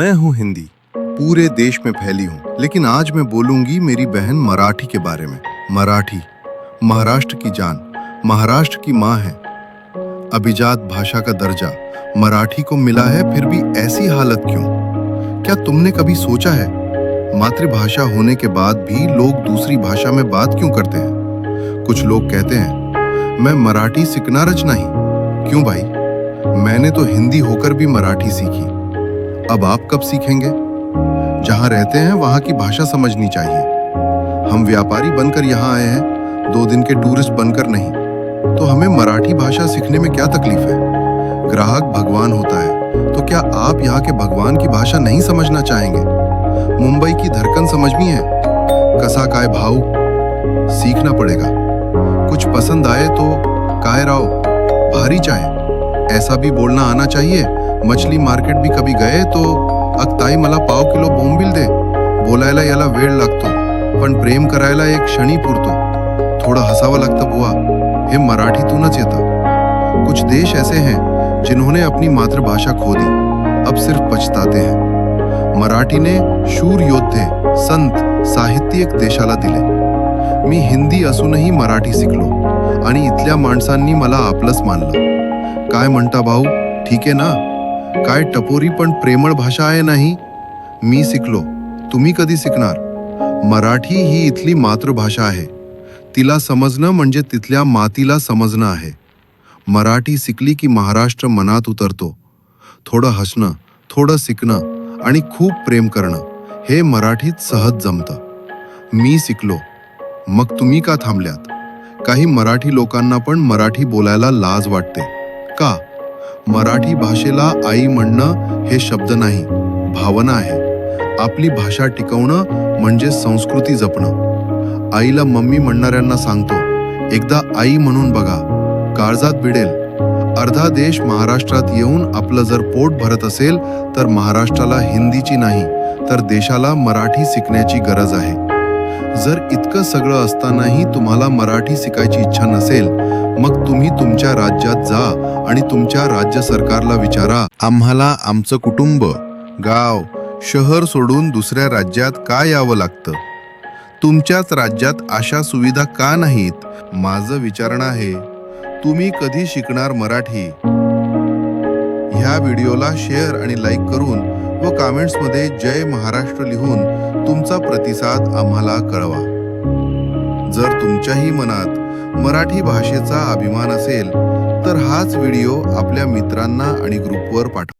मैं हूँ हिंदी। पूरे देश में फैली हूँ। लेकिन आज मैं बोलूँगी मेरी बहन मराठी के बारे में। मराठी, महाराष्ट्र की जान। महाराष्ट्र की माँ है। अभिजात भाषा का दर्जा। मराठी को मिला है, फिर भी ऐसी हालत क्यों? क्या तुमने कभी सोचा है? मातृभाषा होने के बाद भी लोग दूसरी भाषा में बात क्यों करते हैं? कुछ लोग कहते हैं, मैं मराठी सीखना रच नहीं। क्यों भाई? मैंने तो हिंदी होकर भी मराठी सीखी। अब आप कब सीखेंगे? जहाँ रहते हैं, वहाँ की भाषा समझनी चाहिए। हम व्यापारी बनकर यहाँ आए हैं, दो दिन के टूरिस्ट बनकर नहीं। तो हमें मराठी भाषा सीखने में क्या तकलीफ़ है? ग्राहक भगवान होता है तो क्या आप यहाँ के भगवान की भाषा नहीं समझना चाहेंगे? मुंबई की धड़कन समझनी है? कसा काय भाव सीखना पड़ेगा। कुछ पसंद आए तो काय राव? भारी चाहे ऐसा भी बोलना आना चाहिए? मछली मार्केट भी कभी गए तो अक्ताई मला पाव किलो बोंबील दे. बोलायला याला वेळ लागतो पण प्रेम करायला एक क्षणी पुरतो. थोडं हसावं लागतं बुवा. हे मराठीतूनच येतं. कुछ देश ऐसे हैं जिन्होंने अपनी मातृभाषा खो दी. अब सिर्फ पछताते हैं. मराठीने शूर योद्धे संत साहित्यिक देशाला दिले. मी हिंदी असूनही मराठी शिकलो आणि इथल्या माणसांनी मला आपलंच मानलं. काय म्हणता भाऊ? ठीक आहे ना? काय टपोरी पण प्रेमळ भाषा आहे नाही? मी शिकलो. तुम्ही कधी शिकणार? मराठी ही इथली मातृभाषा आहे. तिला समजणं म्हणजे तिथल्या मातीला समजणं आहे. मराठी शिकली की महाराष्ट्र मनात उतरतो. थोडं हसणं थोडं शिकणं आणि खूप प्रेम करणं हे मराठीत सहज जमतं. मी शिकलो. मग तुम्ही का थांबल्यात? काही मराठी लोकांना पण मराठी बोलायला लाज वाटते. का? मराठी भाषेला आई म्हणणं हे शब्द नाही भावना आहे. आपली भाषा टिकवणं म्हणजे संस्कृती जपणं. आईला मम्मी म्हणणाऱ्यांना सांगतो एकदा आई म्हणून बघा काळजात भिडेल. अर्धा देश महाराष्ट्रात येऊन आपलं जर पोट भरत असेल तर महाराष्ट्राला हिंदीची नाही तर देशाला मराठी शिकण्याची गरज आहे. जर इतकं सगळं असतानाही तुम्हाला मराठी शिकायची इच्छा नसेल मग तुम्ही तुमच्या राज्यात जा आणि तुमच्या राज्य सरकारला विचारा. आम्हाला आमचं कुटुंब गाव शहर सोडून दुसऱ्या राज्यात का यावं लागतं? तुमच्याच राज्यात अशा सुविधा का नाहीत? माझं विचारणं आहे तुम्ही कधी शिकणार मराठी? ह्या व्हिडिओला शेअर आणि लाईक करून व कमेंट्समध्ये जय महाराष्ट्र लिहून तुमचा प्रतिसाद आम्हाला कळवा. जर तुमच्याही मनात मराठी भाषेचा अभिमान असेल तर हाच व्हिडिओ आपल्या मित्रांना आणि ग्रुपवर पाठवा.